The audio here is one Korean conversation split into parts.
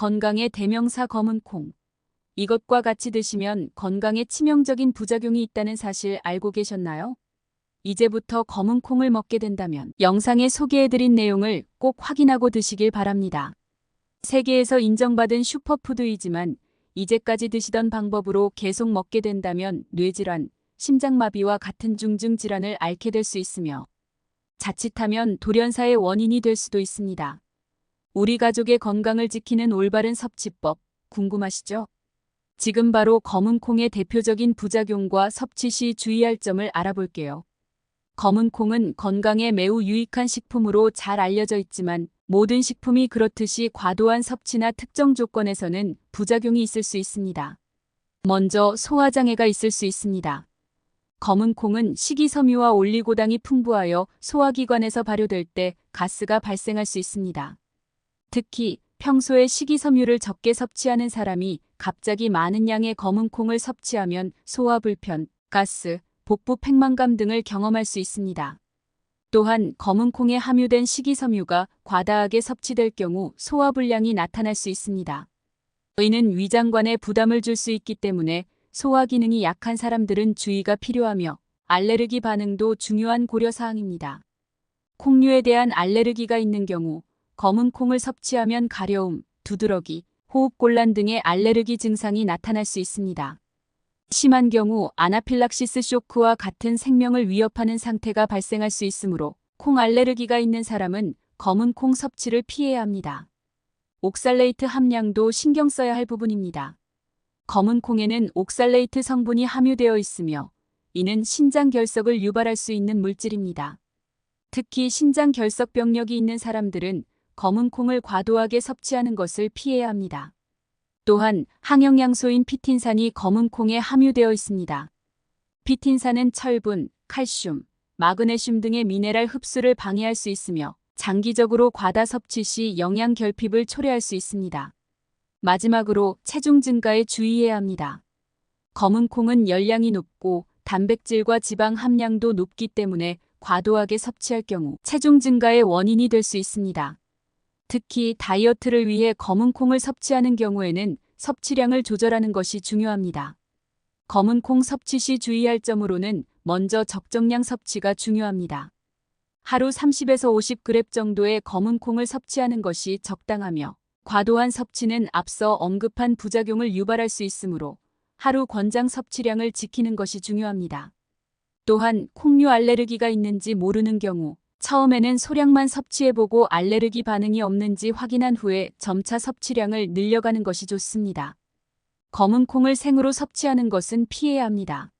건강의 대명사 검은 콩. 이것과 같이 드시면 건강에 치명적인 부작용이 있다는 사실 알고 계셨나요? 이제부터 검은 콩을 먹게 된다면 영상에 소개해드린 내용을 꼭 확인하고 드시길 바랍니다. 세계에서 인정받은 슈퍼푸드이지만 이제까지 드시던 방법으로 계속 먹게 된다면 뇌질환, 심장마비와 같은 중증 질환을 앓게 될 수 있으며 자칫하면 돌연사의 원인이 될 수도 있습니다. 우리 가족의 건강을 지키는 올바른 섭취법 궁금하시죠? 지금 바로 검은 콩의 대표적인 부작용과 섭취 시 주의할 점을 알아볼게요. 검은 콩은 건강에 매우 유익한 식품으로 잘 알려져 있지만 모든 식품이 그렇듯이 과도한 섭취나 특정 조건에서는 부작용이 있을 수 있습니다. 먼저 소화장애가 있을 수 있습니다. 검은 콩은 식이섬유와 올리고당이 풍부하여 소화기관에서 발효될 때 가스가 발생할 수 있습니다. 특히 평소에 식이섬유를 적게 섭취하는 사람이 갑자기 많은 양의 검은 콩을 섭취하면 소화 불편, 가스, 복부 팽만감 등을 경험할 수 있습니다. 또한 검은 콩에 함유된 식이섬유가 과다하게 섭취될 경우 소화불량이 나타날 수 있습니다. 이는 위장관에 부담을 줄 수 있기 때문에 소화 기능이 약한 사람들은 주의가 필요하며 알레르기 반응도 중요한 고려사항입니다. 콩류에 대한 알레르기가 있는 경우 검은 콩을 섭취하면 가려움, 두드러기, 호흡곤란 등의 알레르기 증상이 나타날 수 있습니다. 심한 경우 아나필락시스 쇼크와 같은 생명을 위협하는 상태가 발생할 수 있으므로 콩 알레르기가 있는 사람은 검은 콩 섭취를 피해야 합니다. 옥살레이트 함량도 신경 써야 할 부분입니다. 검은 콩에는 옥살레이트 성분이 함유되어 있으며 이는 신장 결석을 유발할 수 있는 물질입니다. 특히 신장 결석 병력이 있는 사람들은 검은 콩을 과도하게 섭취하는 것을 피해야 합니다. 또한 항영양소인 피틴산이 검은 콩에 함유되어 있습니다. 피틴산은 철분, 칼슘, 마그네슘 등의 미네랄 흡수를 방해할 수 있으며 장기적으로 과다 섭취 시 영양 결핍을 초래할 수 있습니다. 마지막으로 체중 증가에 주의해야 합니다. 검은 콩은 열량이 높고 단백질과 지방 함량도 높기 때문에 과도하게 섭취할 경우 체중 증가의 원인이 될 수 있습니다. 특히 다이어트를 위해 검은 콩을 섭취하는 경우에는 섭취량을 조절하는 것이 중요합니다. 검은 콩 섭취 시 주의할 점으로는 먼저 적정량 섭취가 중요합니다. 하루 30에서 50g 정도의 검은 콩을 섭취하는 것이 적당하며 과도한 섭취는 앞서 언급한 부작용을 유발할 수 있으므로 하루 권장 섭취량을 지키는 것이 중요합니다. 또한 콩류 알레르기가 있는지 모르는 경우 처음에는 소량만 섭취해보고 알레르기 반응이 없는지 확인한 후에 점차 섭취량을 늘려가는 것이 좋습니다. 검은 콩을 생으로 섭취하는 것은 피해야 합니다.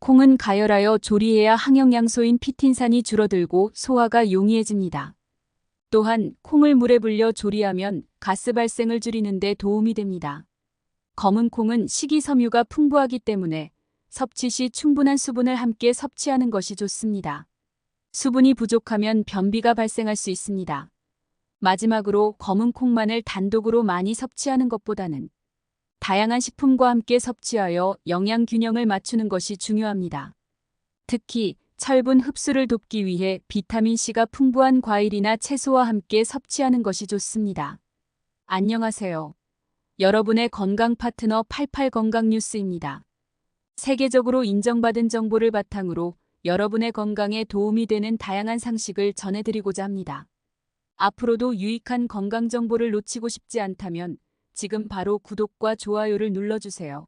콩은 가열하여 조리해야 항영양소인 피틴산이 줄어들고 소화가 용이해집니다. 또한 콩을 물에 불려 조리하면 가스 발생을 줄이는 데 도움이 됩니다. 검은 콩은 식이섬유가 풍부하기 때문에 섭취 시 충분한 수분을 함께 섭취하는 것이 좋습니다. 수분이 부족하면 변비가 발생할 수 있습니다. 마지막으로 검은 콩만을 단독으로 많이 섭취하는 것보다는 다양한 식품과 함께 섭취하여 영양 균형을 맞추는 것이 중요합니다. 특히 철분 흡수를 돕기 위해 비타민C가 풍부한 과일이나 채소와 함께 섭취하는 것이 좋습니다. 안녕하세요. 여러분의 건강 파트너 88 건강 뉴스입니다. 세계적으로 인정받은 정보를 바탕으로 여러분의 건강에 도움이 되는 다양한 상식을 전해드리고자 합니다. 앞으로도 유익한 건강 정보를 놓치고 싶지 않다면 지금 바로 구독과 좋아요를 눌러주세요.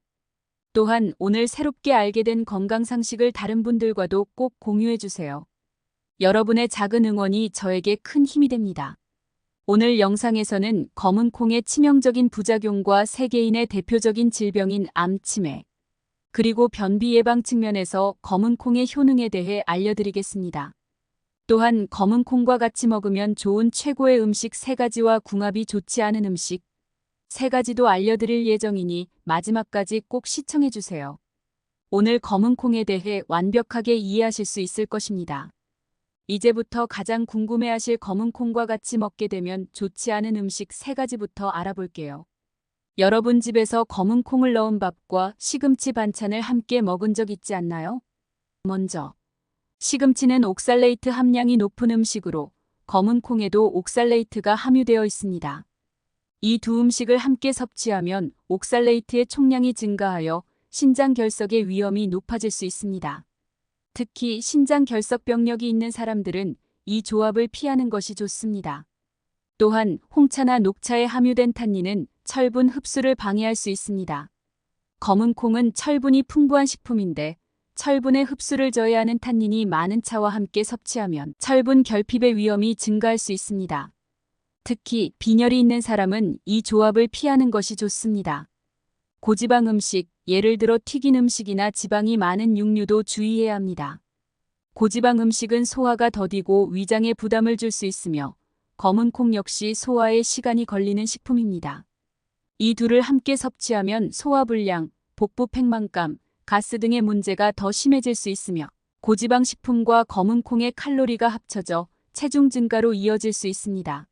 또한 오늘 새롭게 알게 된 건강 상식을 다른 분들과도 꼭 공유해주세요. 여러분의 작은 응원이 저에게 큰 힘이 됩니다. 오늘 영상에서는 검은 콩의 치명적인 부작용과 세계인의 대표적인 질병인 암, 치매, 그리고 변비 예방 측면에서 검은 콩의 효능에 대해 알려드리겠습니다. 또한 검은 콩과 같이 먹으면 좋은 최고의 음식 세 가지와 궁합이 좋지 않은 음식 세 가지도 알려드릴 예정이니 마지막까지 꼭 시청해주세요. 오늘 검은 콩에 대해 완벽하게 이해하실 수 있을 것입니다. 이제부터 가장 궁금해하실 검은 콩과 같이 먹게 되면 좋지 않은 음식 세 가지부터 알아볼게요. 여러분 집에서 검은 콩을 넣은 밥과 시금치 반찬을 함께 먹은 적 있지 않나요? 먼저, 시금치는 옥살레이트 함량이 높은 음식으로 검은 콩에도 옥살레이트가 함유되어 있습니다. 이 두 음식을 함께 섭취하면 옥살레이트의 총량이 증가하여 신장 결석의 위험이 높아질 수 있습니다. 특히 신장 결석 병력이 있는 사람들은 이 조합을 피하는 것이 좋습니다. 또한 홍차나 녹차에 함유된 탄닌은 철분 흡수를 방해할 수 있습니다. 검은 콩은 철분이 풍부한 식품인데 철분의 흡수를 저해하는 탄닌이 많은 차와 함께 섭취하면 철분 결핍의 위험이 증가할 수 있습니다. 특히 빈혈이 있는 사람은 이 조합을 피하는 것이 좋습니다. 고지방 음식, 예를 들어 튀긴 음식이나 지방이 많은 육류도 주의해야 합니다. 고지방 음식은 소화가 더디고 위장에 부담을 줄 수 있으며 검은 콩 역시 소화에 시간이 걸리는 식품입니다. 이 둘을 함께 섭취하면 소화불량, 복부 팽만감, 가스 등의 문제가 더 심해질 수 있으며 고지방 식품과 검은 콩의 칼로리가 합쳐져 체중 증가로 이어질 수 있습니다.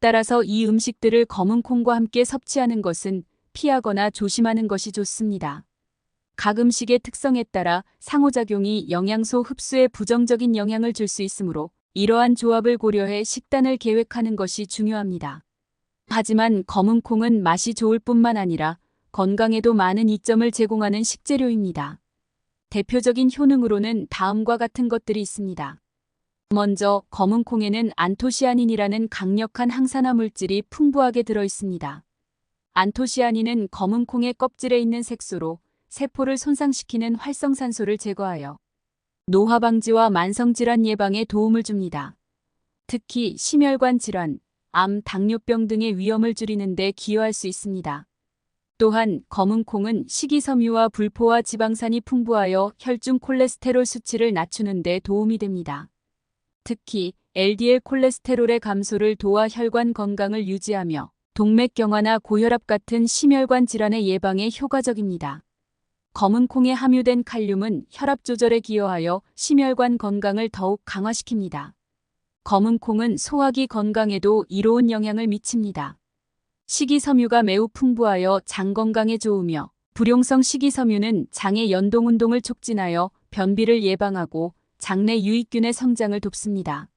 따라서 이 음식들을 검은 콩과 함께 섭취하는 것은 피하거나 조심하는 것이 좋습니다. 각 음식의 특성에 따라 상호작용이 영양소 흡수에 부정적인 영향을 줄 수 있으므로 이러한 조합을 고려해 식단을 계획하는 것이 중요합니다. 하지만 검은 콩은 맛이 좋을 뿐만 아니라 건강에도 많은 이점을 제공하는 식재료입니다. 대표적인 효능으로는 다음과 같은 것들이 있습니다. 먼저 검은 콩에는 안토시아닌이라는 강력한 항산화 물질이 풍부하게 들어 있습니다. 안토시아닌은 검은 콩의 껍질에 있는 색소로 세포를 손상시키는 활성산소를 제거하여 노화 방지와 만성질환 예방에 도움을 줍니다. 특히 심혈관 질환, 암, 당뇨병 등의 위험을 줄이는 데 기여할 수 있습니다. 또한 검은 콩은 식이섬유와 불포화 지방산이 풍부하여 혈중 콜레스테롤 수치를 낮추는 데 도움이 됩니다. 특히 LDL 콜레스테롤의 감소를 도와 혈관 건강을 유지하며 동맥경화나 고혈압 같은 심혈관 질환의 예방에 효과적입니다. 검은 콩에 함유된 칼륨은 혈압 조절에 기여하여 심혈관 건강을 더욱 강화시킵니다. 검은 콩은 소화기 건강에도 이로운 영향을 미칩니다. 식이섬유가 매우 풍부하여 장 건강에 좋으며 불용성 식이섬유는 장의 연동 운동을 촉진하여 변비를 예방하고 장내 유익균의 성장을 돕습니다.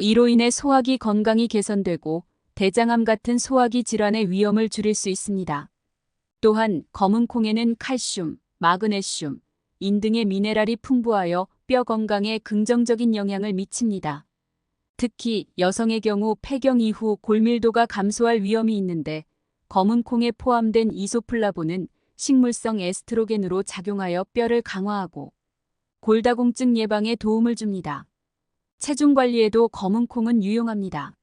이로 인해 소화기 건강이 개선되고 대장암 같은 소화기 질환의 위험을 줄일 수 있습니다. 또한 검은 콩에는 칼슘, 마그네슘, 인 등의 미네랄이 풍부하여 뼈 건강에 긍정적인 영향을 미칩니다. 특히 여성의 경우 폐경 이후 골밀도가 감소할 위험이 있는데 검은 콩에 포함된 이소플라본은 식물성 에스트로겐으로 작용하여 뼈를 강화하고 골다공증 예방에 도움을 줍니다. 체중 관리에도 검은 콩은 유용합니다.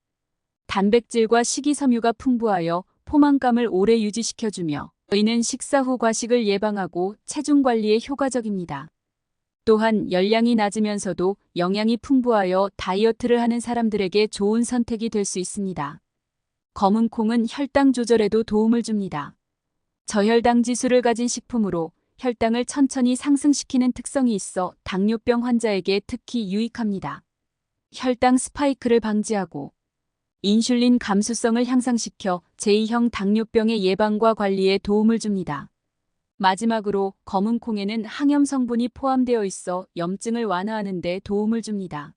단백질과 식이섬유가 풍부하여 포만감을 오래 유지시켜주며 이는 식사 후 과식을 예방하고 체중 관리에 효과적입니다. 또한 열량이 낮으면서도 영양이 풍부하여 다이어트를 하는 사람들에게 좋은 선택이 될 수 있습니다. 검은 콩은 혈당 조절에도 도움을 줍니다. 저혈당 지수를 가진 식품으로 혈당을 천천히 상승시키는 특성이 있어 당뇨병 환자에게 특히 유익합니다. 혈당 스파이크를 방지하고 인슐린 감수성을 향상시켜 제2형 당뇨병의 예방과 관리에 도움을 줍니다. 마지막으로 검은 콩에는 항염 성분이 포함되어 있어 염증을 완화하는 데 도움을 줍니다.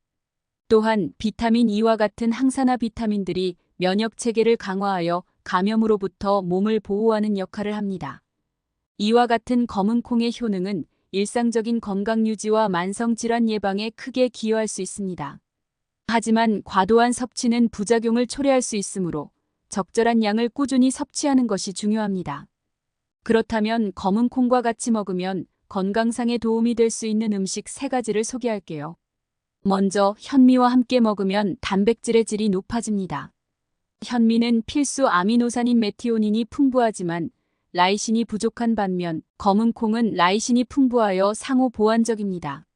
또한 비타민 E와 같은 항산화 비타민들이 면역 체계를 강화하여 감염으로부터 몸을 보호하는 역할을 합니다. 이와 같은 검은 콩의 효능은 일상적인 건강 유지와 만성 질환 예방에 크게 기여할 수 있습니다. 하지만 과도한 섭취는 부작용을 초래할 수 있으므로 적절한 양을 꾸준히 섭취하는 것이 중요합니다. 그렇다면 검은 콩과 같이 먹으면 건강상에 도움이 될 수 있는 음식 세 가지를 소개할게요. 먼저 현미와 함께 먹으면 단백질의 질이 높아집니다. 현미는 필수 아미노산인 메티오닌이 풍부하지만 라이신이 부족한 반면 검은 콩은 라이신이 풍부하여 상호 보완적입니다.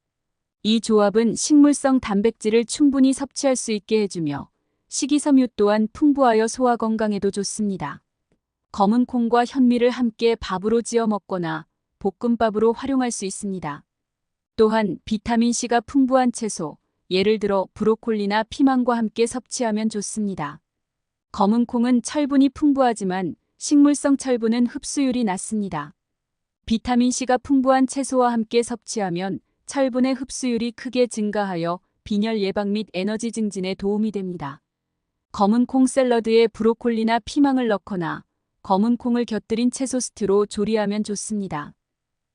이 조합은 식물성 단백질을 충분히 섭취할 수 있게 해주며 식이섬유 또한 풍부하여 소화 건강에도 좋습니다. 검은 콩과 현미를 함께 밥으로 지어 먹거나 볶음밥으로 활용할 수 있습니다. 또한 비타민C가 풍부한 채소, 예를 들어 브로콜리나 피망과 함께 섭취하면 좋습니다. 검은 콩은 철분이 풍부하지만 식물성 철분은 흡수율이 낮습니다. 비타민C가 풍부한 채소와 함께 섭취하면 철분의 흡수율이 크게 증가하여 빈혈 예방 및 에너지 증진에 도움이 됩니다. 검은 콩 샐러드에 브로콜리나 피망을 넣거나 검은 콩을 곁들인 채소 스튜로 조리하면 좋습니다.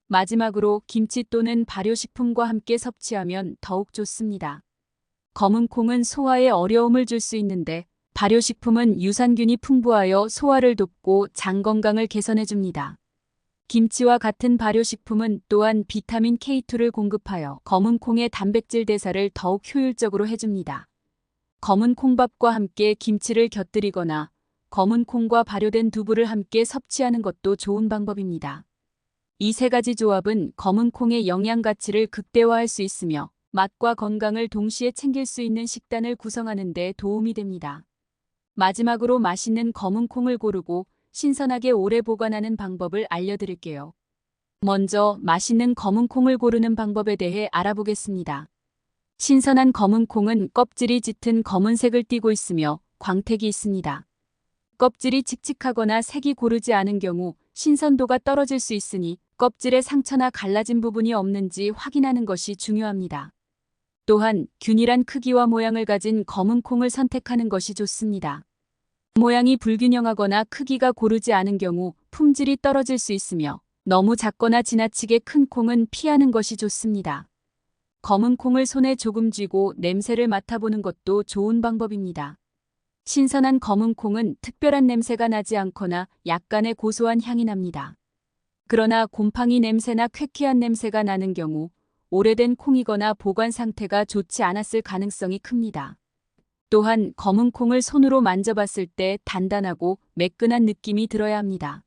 마지막으로 김치 또는 발효식품과 함께 섭취하면 더욱 좋습니다. 검은 콩은 소화에 어려움을 줄 수 있는데 발효식품은 유산균이 풍부하여 소화를 돕고 장 건강을 개선해 줍니다. 김치와 같은 발효식품은 또한 비타민 K2를 공급하여 검은 콩의 단백질 대사를 더욱 효율적으로 해줍니다. 검은 콩밥과 함께 김치를 곁들이거나 검은 콩과 발효된 두부를 함께 섭취하는 것도 좋은 방법입니다. 이 세 가지 조합은 검은 콩의 영양 가치를 극대화할 수 있으며 맛과 건강을 동시에 챙길 수 있는 식단을 구성하는 데 도움이 됩니다. 마지막으로 맛있는 검은 콩을 고르고 신선하게 오래 보관하는 방법을 알려드릴게요. 먼저 맛있는 검은 콩을 고르는 방법에 대해 알아보겠습니다. 신선한 검은 콩은 껍질이 짙은 검은색을 띠고 있으며 광택이 있습니다. 껍질이 칙칙하거나 색이 고르지 않은 경우 신선도가 떨어질 수 있으니 껍질에 상처나 갈라진 부분이 없는지 확인하는 것이 중요합니다. 또한 균일한 크기와 모양을 가진 검은 콩을 선택하는 것이 좋습니다. 모양이 불균형하거나 크기가 고르지 않은 경우 품질이 떨어질 수 있으며 너무 작거나 지나치게 큰 콩은 피하는 것이 좋습니다. 검은 콩을 손에 조금 쥐고 냄새를 맡아보는 것도 좋은 방법입니다. 신선한 검은 콩은 특별한 냄새가 나지 않거나 약간의 고소한 향이 납니다. 그러나 곰팡이 냄새나 쾌쾌한 냄새가 나는 경우 오래된 콩이거나 보관 상태가 좋지 않았을 가능성이 큽니다. 또한 검은 콩을 손으로 만져봤을 때 단단하고 매끈한 느낌이 들어야 합니다.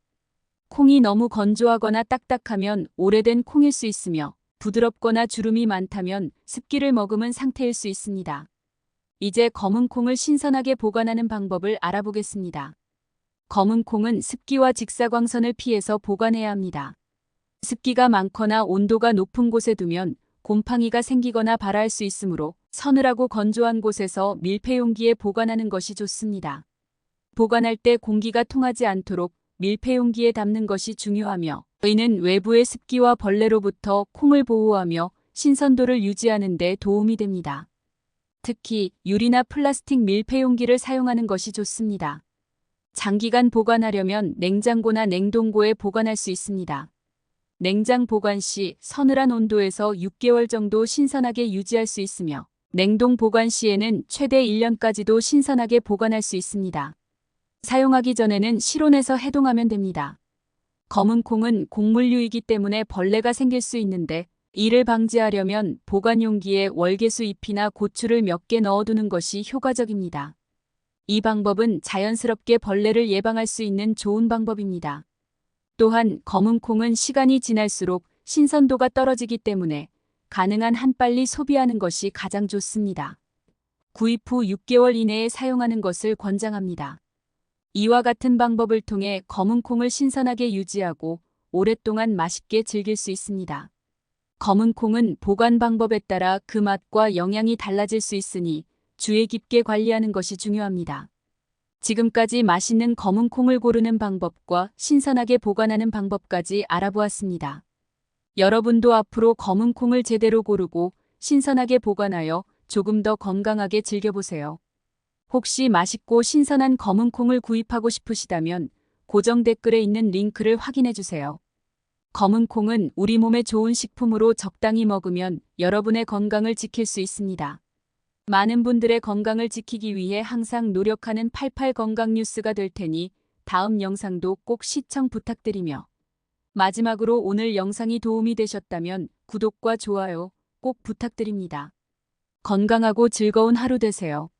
콩이 너무 건조하거나 딱딱하면 오래된 콩일 수 있으며 부드럽거나 주름이 많다면 습기를 머금은 상태일 수 있습니다. 이제 검은 콩을 신선하게 보관하는 방법을 알아보겠습니다. 검은 콩은 습기와 직사광선을 피해서 보관해야 합니다. 습기가 많거나 온도가 높은 곳에 두면 곰팡이가 생기거나 발할 수 있으므로 서늘하고 건조한 곳에서 밀폐용기에 보관하는 것이 좋습니다. 보관할 때 공기가 통하지 않도록 밀폐용기에 담는 것이 중요하며 이는 외부의 습기와 벌레로부터 콩을 보호하며 신선도를 유지하는 데 도움이 됩니다. 특히 유리나 플라스틱 밀폐용기를 사용하는 것이 좋습니다. 장기간 보관하려면 냉장고나 냉동고에 보관할 수 있습니다. 냉장 보관 시 서늘한 온도에서 6개월 정도 신선하게 유지할 수 있으며 냉동 보관 시에는 최대 1년까지도 신선하게 보관할 수 있습니다. 사용하기 전에는 실온에서 해동하면 됩니다. 검은 콩은 곡물류이기 때문에 벌레가 생길 수 있는데 이를 방지하려면 보관 용기에 월계수 잎이나 고추를 몇 개 넣어두는 것이 효과적입니다. 이 방법은 자연스럽게 벌레를 예방할 수 있는 좋은 방법입니다. 또한 검은 콩은 시간이 지날수록 신선도가 떨어지기 때문에 가능한 한 빨리 소비하는 것이 가장 좋습니다. 구입 후 6개월 이내에 사용하는 것을 권장합니다. 이와 같은 방법을 통해 검은 콩을 신선하게 유지하고 오랫동안 맛있게 즐길 수 있습니다. 검은 콩은 보관 방법에 따라 그 맛과 영양이 달라질 수 있으니 주의 깊게 관리하는 것이 중요합니다. 지금까지 맛있는 검은 콩을 고르는 방법과 신선하게 보관하는 방법까지 알아보았습니다. 여러분도 앞으로 검은 콩을 제대로 고르고 신선하게 보관하여 조금 더 건강하게 즐겨보세요. 혹시 맛있고 신선한 검은 콩을 구입하고 싶으시다면 고정 댓글에 있는 링크를 확인해 주세요. 검은 콩은 우리 몸에 좋은 식품으로 적당히 먹으면 여러분의 건강을 지킬 수 있습니다. 많은 분들의 건강을 지키기 위해 항상 노력하는 88 건강 뉴스가 될 테니 다음 영상도 꼭 시청 부탁드리며 마지막으로 오늘 영상이 도움이 되셨다면 구독과 좋아요 꼭 부탁드립니다. 건강하고 즐거운 하루 되세요.